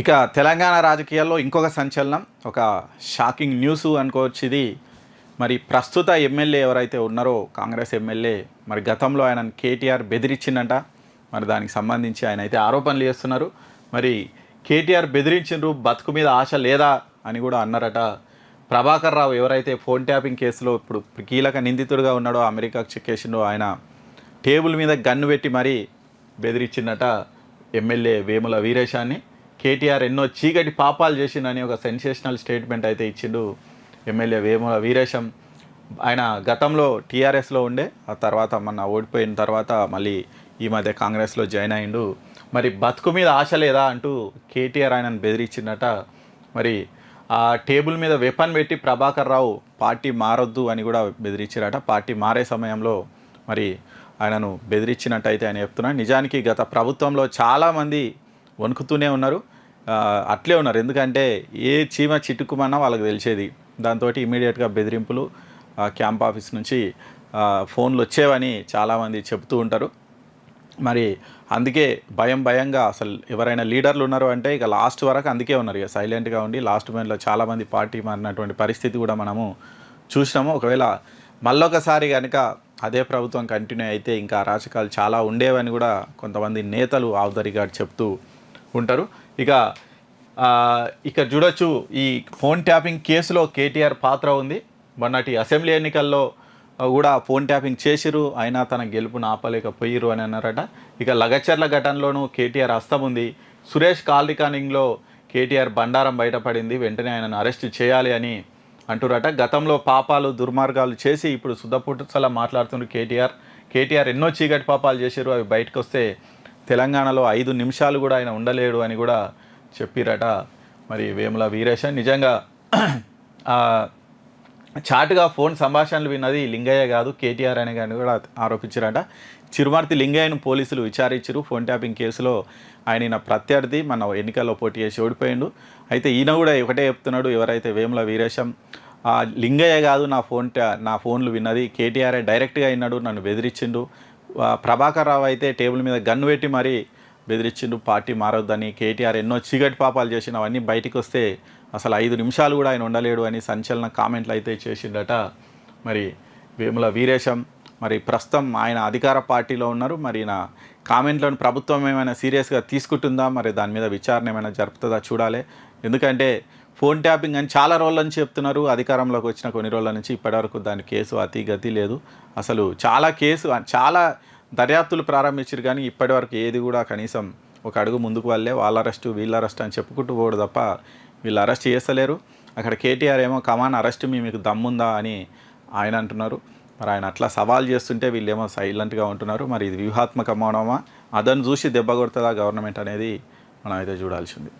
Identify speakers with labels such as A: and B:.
A: ఇక తెలంగాణ రాజకీయాల్లో ఇంకొక సంచలనం ఒక షాకింగ్ న్యూస్ అనుకోవచ్చు ఇది మరి ప్రస్తుత ఎమ్మెల్యే ఎవరైతే ఉన్నారో కాంగ్రెస్ ఎమ్మెల్యే మరి గతంలో ఆయన కేటీఆర్ బెదిరించిందంట మరి దానికి సంబంధించి ఆయన అయితే ఆరోపణలు చేస్తున్నారు. మరి కేటీఆర్ బెదిరించిండ్రు బతుకు మీద ఆశ లేదా అని కూడా అన్నారట. ప్రభాకర్ రావు ఎవరైతే ఫోన్ ట్యాపింగ్ కేసులో ఇప్పుడు కీలక నిందితుడిగా ఉన్నాడో అమెరికాకు చెక్కేసిండో ఆయన టేబుల్ మీద గన్ను పెట్టి మరీ బెదిరించిందట ఎమ్మెల్యే వేముల వీరేశాన్ని. కేటీఆర్ ఎన్నో చీకటి పాపాలు చేసిందని ఒక సెన్సేషనల్ స్టేట్మెంట్ అయితే ఇచ్చిండు ఎమ్మెల్యే వేముల వీరేశం. ఆయన గతంలో టీఆర్ఎస్లో ఉండే ఆ తర్వాత మొన్న ఓడిపోయిన తర్వాత మళ్ళీ ఈ మధ్య కాంగ్రెస్లో జాయిన్ అయిండు. మరి బతుకు మీద ఆశ లేదా అంటూ కేటీఆర్ ఆయనను బెదిరించిందట మరి ఆ టేబుల్ మీద వెపన్ పెట్టి ప్రభాకర్ రావు పార్టీ మారొద్దు అని కూడా బెదిరించారట. పార్టీ మారే సమయంలో మరి ఆయనను బెదిరించినట్టయితే ఆయన చెప్తున్నాను నిజానికి గత ప్రభుత్వంలో చాలామంది వణుకుతూనే ఉన్నారు. అట్లే ఉన్నారు. ఎందుకంటే ఏ చీమ చిట్టుకుమన్నా వాళ్ళకి తెలిసేది. దాంతో ఇమీడియట్గా బెదిరింపులు క్యాంప్ ఆఫీస్ నుంచి ఫోన్లు వచ్చేవని చాలామంది చెబుతూ ఉంటారు. మరి అందుకే భయం భయంగా అసలు ఎవరైనా లీడర్లు ఉన్నారు అంటే ఇక లాస్ట్ వరకు అందుకే ఉన్నారు. ఇక సైలెంట్గా ఉండి లాస్ట్ మెయిన్లో చాలామంది పార్టీ మారినటువంటి పరిస్థితి కూడా మనము చూసినాము. ఒకవేళ మళ్ళొకసారి కనుక అదే ప్రభుత్వం కంటిన్యూ అయితే ఇంకా అరాచకాలు చాలా ఉండేవని కూడా కొంతమంది నేతలు ఆఫ్ ద రికార్డ్ చెప్తూ ఉంటారు. ఇక ఇక్కడ చూడొచ్చు ఈ ఫోన్ ట్యాపింగ్ కేసులో కేటీఆర్ పాత్ర ఉంది. మొన్నటి అసెంబ్లీ ఎన్నికల్లో కూడా ఫోన్ ట్యాపింగ్ చేసిరు అయినా తన గెలుపును ఆపలేకపోయిరు అని అన్నారట. ఇక లగచర్ల ఘటనలోనూ కేటీఆర్ హస్తం ఉంది. సురేష్ కాల్ రికార్డింగ్లో కేటీఆర్ బండారం బయటపడింది. వెంటనే ఆయనను అరెస్ట్ చేయాలి అని అంటురట. గతంలో పాపాలు దుర్మార్గాలు చేసి ఇప్పుడు శుద్ధపుట్టుసలా మాట్లాడుతున్నారు కేటీఆర్. కేటీఆర్ ఎన్నో చీకటి పాపాలు చేశారు అవి బయటకు వస్తే తెలంగాణలో ఐదు నిమిషాలు కూడా ఆయన ఉండలేడు అని కూడా చెప్పిరట మరి వేముల వీరేశ నిజంగా చాటుగా ఫోన్ సంభాషణలు విన్నది లింగయ్య కాదు కేటీఆర్ అనే కానీ కూడా ఆరోపించారట. చిరుమర్తి లింగయ్యను పోలీసులు విచారించారు. ఫోన్ ట్యాపింగ్ కేసులో ఆయన ప్రత్యర్థి మన ఎన్నికల్లో పోటీ చేసి ఓడిపోయిండు. అయితే ఈయన కూడా ఒకటే చెప్తున్నాడు ఎవరైతే వేముల వీరేశం లింగయ్య కాదు నా ఫోన్ నా ఫోన్లు విన్నది కేటీఆర్ఏ డైరెక్ట్గా విన్నాడు నన్ను బెదిరించిండు. ప్రభాకర్ రావు అయితే టేబుల్ మీద గన్ను పెట్టి మరీ బెదిరించిండు పార్టీ మారొద్దని కేటీఆర్ ఎన్నో చీకటి పాపాలు చేసిన అవన్నీ బయటికి వస్తే అసలు ఐదు నిమిషాలు కూడా ఆయన ఉండలేడు అని సంచలన కామెంట్లు అయితే చేసిండట. మరి వేముల వీరేశం మరి ప్రస్తుతం ఆయన అధికార పార్టీలో ఉన్నారు. మరి నా కామెంట్లను ప్రభుత్వం ఏమైనా సీరియస్గా తీసుకుంటుందా? మరి దాని మీద విచారణ ఏమైనా జరుపుతుందా? చూడాలి. ఎందుకంటే ఫోన్ ట్యాపింగ్ అని చాలా రోజుల నుంచి చెప్తున్నారు. అధికారంలోకి వచ్చిన కొన్ని రోజుల నుంచి ఇప్పటివరకు దాని కేసు అతి గతి లేదు. అసలు చాలా కేసు చాలా దర్యాప్తులు ప్రారంభించారు కానీ ఇప్పటివరకు ఏది కూడా కనీసం ఒక అడుగు ముందుకు వాళ్ళే వాళ్ళ అరెస్టు వీళ్ళ అరెస్ట్ అని చెప్పుకుంటూ పోడు తప్ప వీళ్ళు అరెస్ట్ చేస్తలేరు. అక్కడ కేటీఆర్ ఏమో కమాన్ అరెస్ట్ మీ మీకు దమ్ముందా? అని ఆయన అంటున్నారు. మరి ఆయన అట్లా సవాల్ చేస్తుంటే వీళ్ళేమో సైలెంట్గా ఉంటున్నారు. మరి ఇది వ్యూహాత్మక మౌనమా? అదను చూసి దెబ్బ కొడుతుందా గవర్నమెంట్ అనేది మనం అయితే చూడాల్సింది.